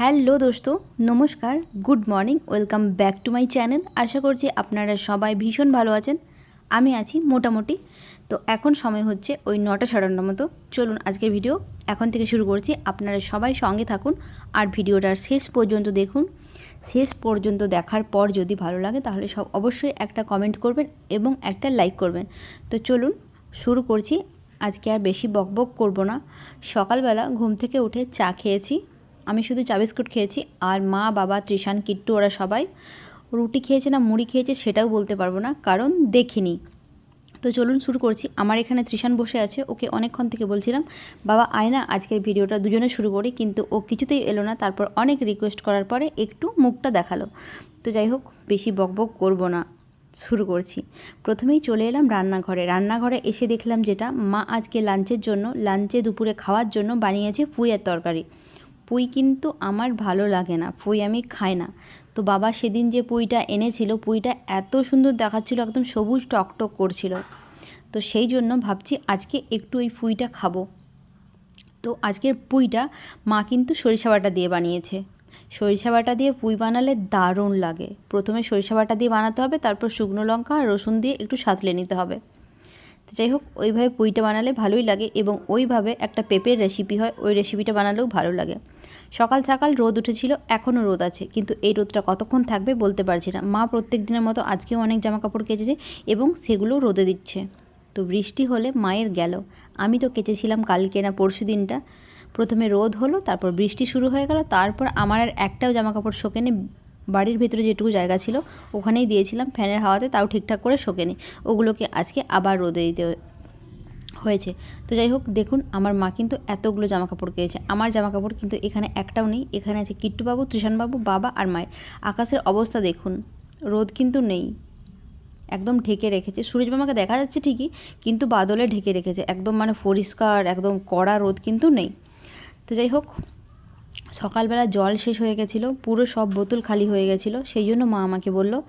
Hello দোস্ত, নমস্কার, good morning, welcome back to my channel. আশা করছি আপনারা সবাই ভীষণ ভালো আছেন। আমি আছি মোটামুটি। তো এখন সময় হচ্ছে ওই নটা সাড়ানোর মতো। চলুন আজকের ভিডিও এখন থেকে শুরু করছি। আপনারা সবাই সঙ্গে থাকুন আর ভিডিওটার শেষ পর্যন্ত দেখুন। শেষ পর্যন্ত দেখার পর যদি ভালো লাগে তাহলে সব অবশ্যই একটা কমেন্ট করবেন এবং একটা লাইক করবেন। তো চলুন শুরু করছি। আজকে আর বেশি বকবক করব না। সকালবেলা ঘুম থেকে উঠে চা খেয়েছি। আমি শুধু চা বিস্কুট খেয়েছি আর মা, বাবা ত্রিশান কিট্টু, ওরা সবাই রুটি খেয়েছে না মুড়ি খেয়েছে সেটাও বলতে পারব না, কারণ দেখিনি। তো চলুন শুরু করছি। আমার এখানে ত্রিশান বসে আছে, ওকে অনেকক্ষণ থেকে বলছিলাম, বাবা, আয় না, আজকের ভিডিওটা দুজনে শুরু করি। কিন্তু ও কিছুতেই এলো না, তারপর অনেক রিকোয়েস্ট করার পরে একটু মুখটা দেখাল। তো যাই হোক, বেশি বকবক করব না, শুরু করছি। প্রথমেই চলে এলাম রান্নাঘরে। রান্নাঘরে এসে দেখলাম যেটা মা আজকে লাঞ্চের জন্য লাঞ্চে দুপুরে খাওয়ার জন্য বানিয়েছে ফুইয়ের তরকারি। পুঁই কিন্তু আমার ভালো লাগে না, পুঁই আমি খাই না। তো বাবা সেদিন যে পুঁইটা এনেছিল, পুঁইটা এত সুন্দর দেখাচ্ছিল, একদম সবুজ টকটক করছিল। তো সেই জন্য ভাবছি আজকে একটু ওই পুঁইটা খাব। তো আজকের পুঁইটা মা কিন্তু সরিষা বাটা দিয়ে বানিয়েছে। সরিষা বাটা দিয়ে পুঁই বানালে দারুণ লাগে। প্রথমে সরিষা বাটা দিয়ে বানাতে হবে, তারপর শুকনো লঙ্কা আর রসুন দিয়ে একটু সাঁতলে নিতে হবে। যাই হোক, ওইভাবে পুঁইটা বানালে ভালোই লাগে এবং ওইভাবে একটা পেঁপের রেসিপি হয়, ওই রেসিপিটা বানালেও ভালো লাগে। সকাল সকাল রোদ উঠেছিল, এখনও রোদ আছে, কিন্তু এই রোদটা কতক্ষণ থাকবে বলতে পারছি না। মা প্রত্যেক দিনের মতো আজকেও অনেক জামা কাপড় কেচেছে এবং সেগুলো রোদে দিচ্ছে। তো বৃষ্টি হলে মায়ের গেল। আমি তো কেচেছিলাম কালকে না পরশু দিনটা। প্রথমে রোদ হলো, তারপর বৃষ্টি শুরু হয়ে গেল, তারপর আমার আর একটাও জামা কাপড় শোকেনি। বাড়ির ভেতরে যেটুকু জায়গা ছিল, ওখানেই দিয়েছিলাম। ফ্যানের হাওয়াতে তাও ঠিকঠাক করে শোকেনি। ওগুলোকে আজকে আবার রোদে দিতে হয়েছে। তো যাই হোক, দেখুন, আমার মা কিন্তু এতগুলো জামা কাপড় কেয়েছে আমার জামা কাপড় কিন্তু এখানে একটাও নেই। এখানে আছে কিট্টুবাবু ত্রিশানবাবু বাবা আর মায়ের। আকাশের অবস্থা দেখুন, রোদ কিন্তু নেই। একদম ঢেকে রেখেছে। সূর্য দেখা যাচ্ছে ঠিকই, কিন্তু বাদলে ঢেকে রেখেছে। একদম মানে পরিষ্কার, একদম কড়া রোদ কিন্তু নেই। তো যাই হোক সকালবেলা জল শেষ হয়ে গেছিল, পুরো সব বোতল খালি হয়ে গেছিল। সেই জন্য মা আমাকে বলল,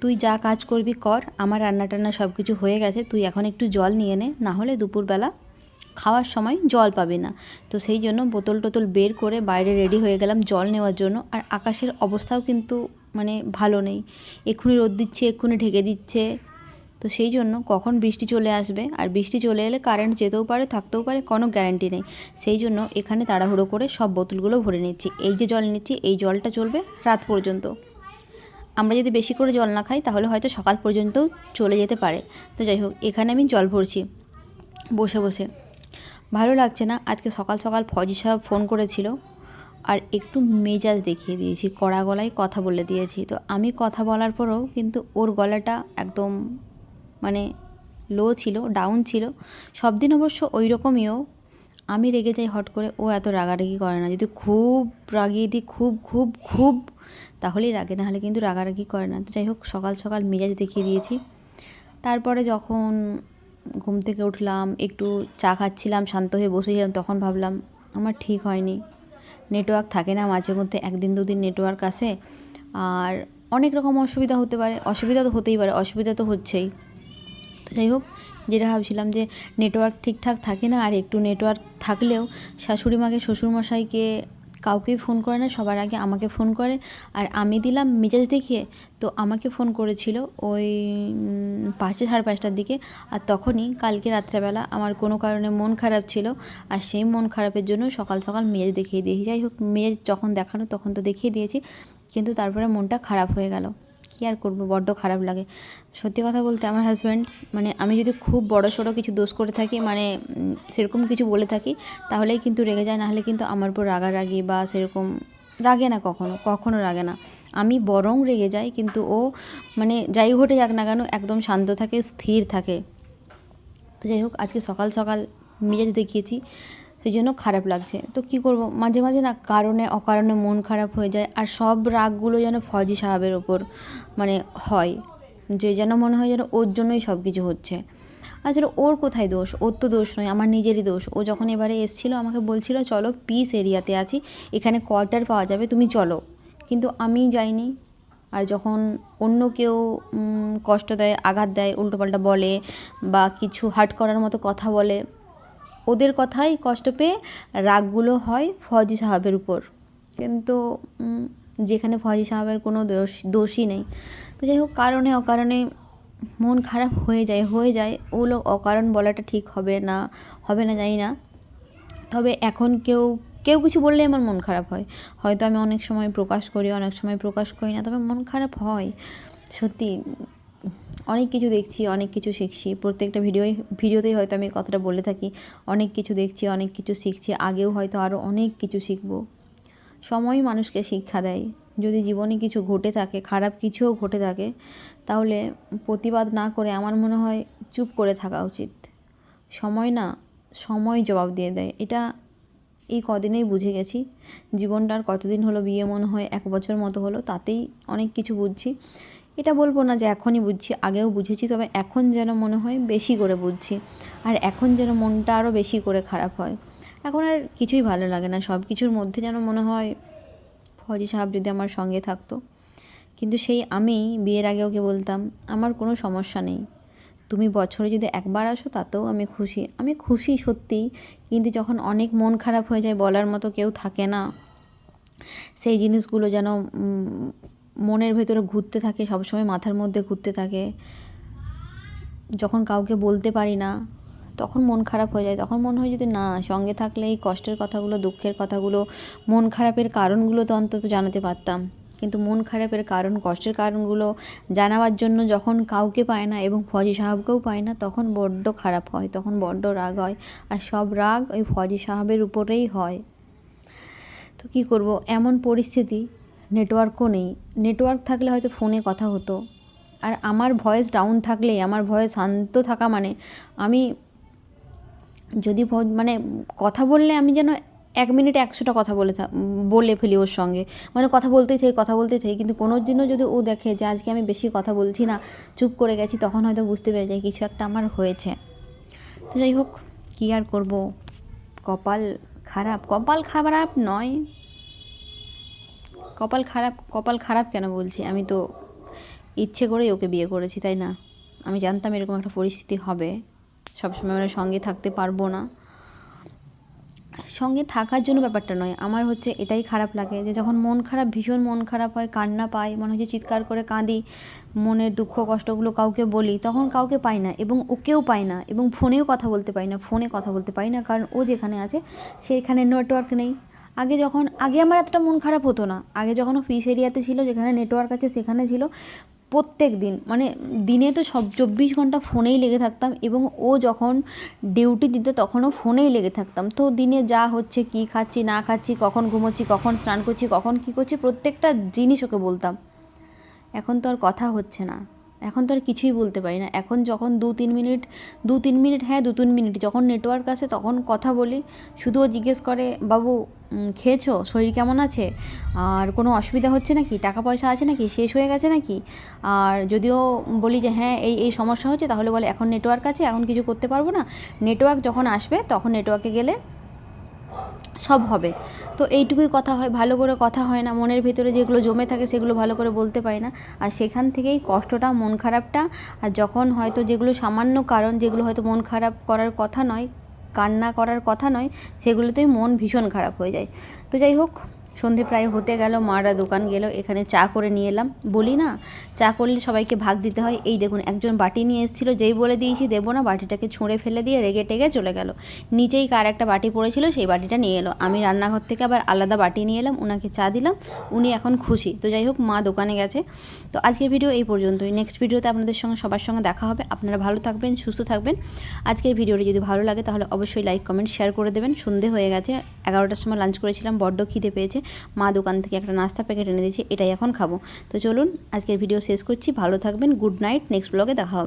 তুই যা কাজ করবি কর, আমার রান্না টান্না সব কিছু হয়ে গেছে, তুই এখন একটু জল নিয়ে নে না হলে দুপুরবেলা খাওয়ার সময় জল পাবি না। তো সেই জন্য বোতল টোতল বের করে বাইরে রেডি হয়ে গেলাম জল নেওয়ার জন্য। আর আকাশের অবস্থাও কিন্তু মানে ভালো নেই। এক্ষুনি রোদ দিচ্ছে, এক্ষুনি ঢেকে দিচ্ছে। তো সেই জন্য কখন বৃষ্টি চলে আসবে? আর বৃষ্টি চলে এলে কারেন্ট যেতেও পারে, থাকতেও পারে, কোনো গ্যারান্টি নেই। সেই জন্য এখানে তাড়াহুড়ো করে সব বোতলগুলো ভরে নিচ্ছি। এই যে জল নিচ্ছি, এই জলটা চলবে রাত পর্যন্ত। আমরা যদি বেশি করে জল না খাই, তাহলে হয়তো সকাল পর্যন্তও চলে যেতে পারে। তো যাই হোক, এখানে আমি জল ভরছি বসে বসে। ভালো লাগছে না, আজকে সকাল সকাল ফজি সাহেব ফোন করেছিল। আর একটু মেজাজ দেখিয়ে দিয়েছি, কড়া গলায় কথা বলে দিয়েছি। তো আমি কথা বলার পরেও কিন্তু ওর গলাটা একদম মানে লো ছিল ডাউন ছিল। সব দিন অবশ্য ওই রকমইও আমি রেগে যাই হট করে, ও এত রাগারাগি করে না। যদি খুব রাগিয়ে দিই, খুব খুব খুব, তাহলেই রাগে না হলে কিন্তু রাগারাগি করে না। তো যাই হোক, সকাল সকাল মেজাজ দেখিয়ে দিয়েছি। তারপরে যখন ঘুম থেকে উঠলাম, একটু চা খাচ্ছিলাম, শান্ত হয়ে বসেছিলাম তখন ভাবলাম, আমার ঠিক হয়নি। নেটওয়ার্ক থাকে না মাঝে মধ্যে, একদিন, দুদিন নেটওয়ার্ক আসে আর অনেক রকম অসুবিধা হতে পারে, অসুবিধা তো হতেই পারে, অসুবিধা তো হচ্ছেই। যাই হোক যেটা ভাবছিলাম যে নেটওয়ার্ক ঠিকঠাক থাকে না আর একটু নেটওয়ার্ক থাকলেও শাশুড়ি মাকে শ্বশুরমশাইকে কাউকেই ফোন করে না, সবার আগে আমাকে ফোন করে। আর আমি দিলাম মেজাজ দেখিয়ে, তো আমাকে ফোন করেছিল ওই পাঁচটা, সাড়ে পাঁচটার দিকে। আর তখনই কালকে রাত্রেবেলা আমার কোনো কারণে মন খারাপ ছিল। আর সেই মন খারাপের জন্য সকাল সকাল মেজাজ দেখিয়ে দিয়েছি। যাই হোক মেজাজ যখন দেখানো তখন তো দেখিয়ে দিয়েছি, কিন্তু তারপরে মনটা খারাপ হয়ে গেল। কী আর করব? বড্ড খারাপ লাগে। সত্যি কথা বলতে আমার হাজব্যান্ড মানে আমি যদি খুব বড় সড়ো কিছু দোষ করে থাকি মানে সেরকম কিছু বলে থাকি, তাহলেই কিন্তু রেগে যায়। নাহলে কিন্তু আমার উপর রাগারাগি বা সেরকম রাগে না কখনো কখনো রাগে না। আমি বরং রেগে যাই, কিন্তু ও মানে যাই ঘটে যাক না কেন, একদম শান্ত থাকে, স্থির থাকে। তো যাই হোক, আজকে সকাল সকাল মেজাজ দেখিয়েছি। সেই জন্য খারাপ লাগছে। তো কি করব? মাঝে মাঝে না কারণে, অকারণে মন খারাপ হয়ে যায় আর সব রাগগুলো যেন ফজি সাহাবের ওপর মানে হয়। যে যেন মনে হয় যেন ওর জন্যই সব কিছু হচ্ছে। আসলে ওর কোথায় দোষ? ওর তো দোষ নয়, আমার নিজেরই দোষ। ও যখন এবারে এসেছিল, আমাকে বলছিল, চলো পিস এরিয়াতে আছি, এখানে কোয়ার্টার পাওয়া যাবে, তুমি চলো। কিন্তু আমি যাইনি। আর যখন অন্য কেউ কষ্ট দেয়, আঘাত দেয়, উল্টোপাল্টা বলে বা কিছু হার্ট করার মতো কথা বলে ওদের কথাই কষ্ট পেয়ে রাগগুলো হয় ফজি সাহাবের উপর। কিন্তু যেখানে ফজি সাহাবের কোনো দোষ, দোষই নেই। তো যাই হোক, কারণে অকারণে মন খারাপ হয়ে যায় হয়ে যায়। ওগুলো অকারণ বলাটা ঠিক হবে না হবে না, জানি না। তবে এখন কেউ কেউ কিছু বললে আমার মন খারাপ হয়। হয়তো আমি অনেক সময় প্রকাশ করি, অনেক সময় প্রকাশ করি না, তবে মন খারাপ হয়। সত্যি অনেক কিছু দেখছি, অনেক কিছু শিখছি। প্রত্যেকটা ভিডিওই, ভিডিওতেই হয়তো আমি কথাটা বলে থাকি। অনেক কিছু দেখছি, অনেক কিছু শিখছি। আগেও হয়তো আরও অনেক কিছু শিখব। সময় মানুষকে শিক্ষা দেয়। যদি জীবনে কিছু ঘটে থাকে, খারাপ কিছুও ঘটে থাকে, তাহলে প্রতিবাদ না করে আমার মনে হয় চুপ করে থাকা উচিত। সময় না, সময় জবাব দিয়ে দেয়। এটা এই কদিনেই বুঝে গেছি। জীবনটার কতদিন হলো, বিয়ে মনে হয় এক বছর মতো হলো, তাতেই অনেক কিছু বুঝছি। এটা বলব না যে এখনই বুঝছি, আগেও বুঝেছি, তবে এখন যেন মনে হয় বেশি করে বুঝছি। আর এখন যেন মনটা আরও বেশি করে খারাপ হয়। এখন আর কিছুই ভালো লাগে না, সব কিছুর মধ্যে যেন মনে হয় ফজি সাহেব যদি আমার সঙ্গে থাকতো। কিন্তু সেই আমি বিয়ের আগে ওকে বলতাম, আমার কোনো সমস্যা নেই। তুমি বছরে যদি একবার আসো তাতেও আমি খুশি। আমি খুশি সত্যি, কিন্তু যখন অনেক মন খারাপ হয়ে যায় বলার মতো কেউ থাকে না, সেই জিনিসগুলো যেন মনের ভেতরে ঘুরতে থাকে, সবসময় মাথার মধ্যে ঘুরতে থাকে। যখন কাউকে বলতে পারি না, তখন মন খারাপ হয়ে যায়। তখন মনে হয় যদি না, সঙ্গে থাকলে এই কষ্টের কথাগুলো, দুঃখের কথাগুলো, মন খারাপের কারণগুলো তো অন্তত জানাতে পারতাম। কিন্তু মন খারাপের কারণ, কষ্টের কারণগুলো জানাবার জন্য যখন কাউকে পায় না এবং ফজি সাহাবকেও পায় না, তখন বড্ড খারাপ হয়, তখন বড্ড রাগ হয়। আর সব রাগ ওই ফজি সাহাবের উপরেই হয়। তো কী করব? এমন পরিস্থিতি নেটওয়ার্কও নেই। নেটওয়ার্ক থাকলে হয়তো ফোনে কথা হতো। আর আমার ভয়েস ডাউন থাকলে আমার ভয়েস শান্ত থাকা মানে আমি যদি মানে কথা বললে আমি যেন এক মিনিটে একশোটা কথা বলে বলে ফেলি ওর সঙ্গে। মানে কথা বলতেই থাকি, কথা বলতেই থাকি, কিন্তু কোনো দিনও যদি ও দেখে যে আজকে আমি বেশি কথা বলছি না, চুপ করে গেছি, তখন হয়তো বুঝতে পেরে যায় কিছু একটা আমার হয়েছে। তো যাই হোক, কী আর করব? কপাল খারাপ কপাল খারাপ নয়। কপাল খারাপ কপাল খারাপ কেন বলছি? আমি তো ইচ্ছে করেই ওকে বিয়ে করেছি, তাই না? আমি জানতাম এরকম একটা পরিস্থিতি হবে। সবসময় আমরা সঙ্গে থাকতে পারব না। সঙ্গে থাকার জন্য ব্যাপারটা নয়। আমার হচ্ছে এটাই খারাপ লাগে যে যখন মন খারাপ, ভীষণ মন খারাপ হয়, কান্না পাই, মনে হচ্ছে চিৎকার করে কাঁদি, মনের দুঃখ, কষ্টগুলো কাউকে বলি, তখন কাউকে পাই না এবং ওকেও পাই না এবং ফোনেও কথা বলতে পাই না, ফোনে কথা বলতে পারি না, কারণ ও যেখানে আছে, সেখানে নেটওয়ার্ক নেই। আগে যখন, আগে আমার এতটা মন খারাপ হতো না। আগে যখন ফিস এরিয়াতে ছিল, যেখানে নেটওয়ার্ক আছে সেখানে ছিল, প্রত্যেক দিন মানে দিনে তো সব চব্বিশ ঘণ্টা ফোনেই লেগে থাকতাম এবং ও যখন ডিউটি দিত তখনও ফোনেই লেগে থাকতাম। তো দিনে যা হচ্ছে, কি খাচ্ছি, না খাচ্ছি, কখন ঘুমোচ্ছি, কখন স্নান করছি, কখন কী করছি, প্রত্যেকটা জিনিস ওকে বলতাম। এখন তো আর কথা হচ্ছে না। এখন তো আর কিছুই বলতে পারি না। এখন যখন দু তিন মিনিট, দু তিন মিনিট হ্যাঁ দু তিন মিনিট, যখন নেটওয়ার্ক আসে তখন কথা বলি। শুধু ও জিজ্ঞেস করে, বাবু খেয়েছো? শরীর কেমন আছে? আর কোনো অসুবিধা হচ্ছে নাকি? টাকা পয়সা আছে নাকি? শেষ হয়ে গেছে নাকি? আর যদিও বলি যে হ্যাঁ এই এই সমস্যা হচ্ছে, তাহলে বলে এখন নেটওয়ার্ক আছে, এখন কিছু করতে পারব না। নেটওয়ার্ক যখন আসবে, তখন নেটওয়ার্কে গেলে সব হবে। তো এইটুকুই কথা হয়, ভালো করে কথা হয় না। মনের ভিতরে যেগুলো জমে থাকে, সেগুলো ভালো করে বলতে পারি না। আর সেখান থেকেই কষ্টটা, মন খারাপটা, আর যখন হয়তো যেগুলো সামান্য কারণ, যেগুলো হয়তো মন খারাপ করার কথা নয় কান্না করার কথা নয় সেগুলোতেই মন ভীষণ খারাপ হয়ে যায়। তো যাই হোক সন্ধে প্রায় হতে গেল, মারা দোকান গেল, এখানে চা করে নিয়ে এলাম। বলি না, চা করলে সবাইকে ভাগ দিতে হয়। এই দেখুন, একজন বাটি নিয়ে এসেছিল, যেই বলে দিয়েছি দেবো না, বাটিটাকে ছুঁড়ে ফেলে দিয়ে রেগে টেগে চলে গেল। নিচেই কার একটা বাটি পড়েছিল, সেই বাটিটা নিয়ে এলো। আমি রান্নাঘর থেকে আবার আলাদা বাটি নিয়ে এলাম ওনাকে চা দিলাম, উনি এখন খুশি। তো যাই হোক, মা দোকানে গেছে। তো আজকের ভিডিও এই পর্যন্তই। নেক্সট ভিডিওতে আপনাদের সঙ্গে, সবার সঙ্গে দেখা হবে। আপনারা ভালো থাকবেন, সুস্থ থাকবেন। আজকের ভিডিওটি যদি ভালো লাগে, তাহলে অবশ্যই লাইক কমেন্ট শেয়ার করে দেবেন। সন্ধে হয়ে গেছে। এগারোটার সময় লাঞ্চ করেছিলাম, বড্ড খিদে পেয়েছে। মা দোকান থেকে একটা নাস্তা প্যাকেট এনে দিয়েছে, এটাই এখন খাব। তো চলুন, আজকের ভিডিও শেষ করছি। ভালো থাকবেন গুড নাইট নেক্সট ব্লগে দেখা হবে।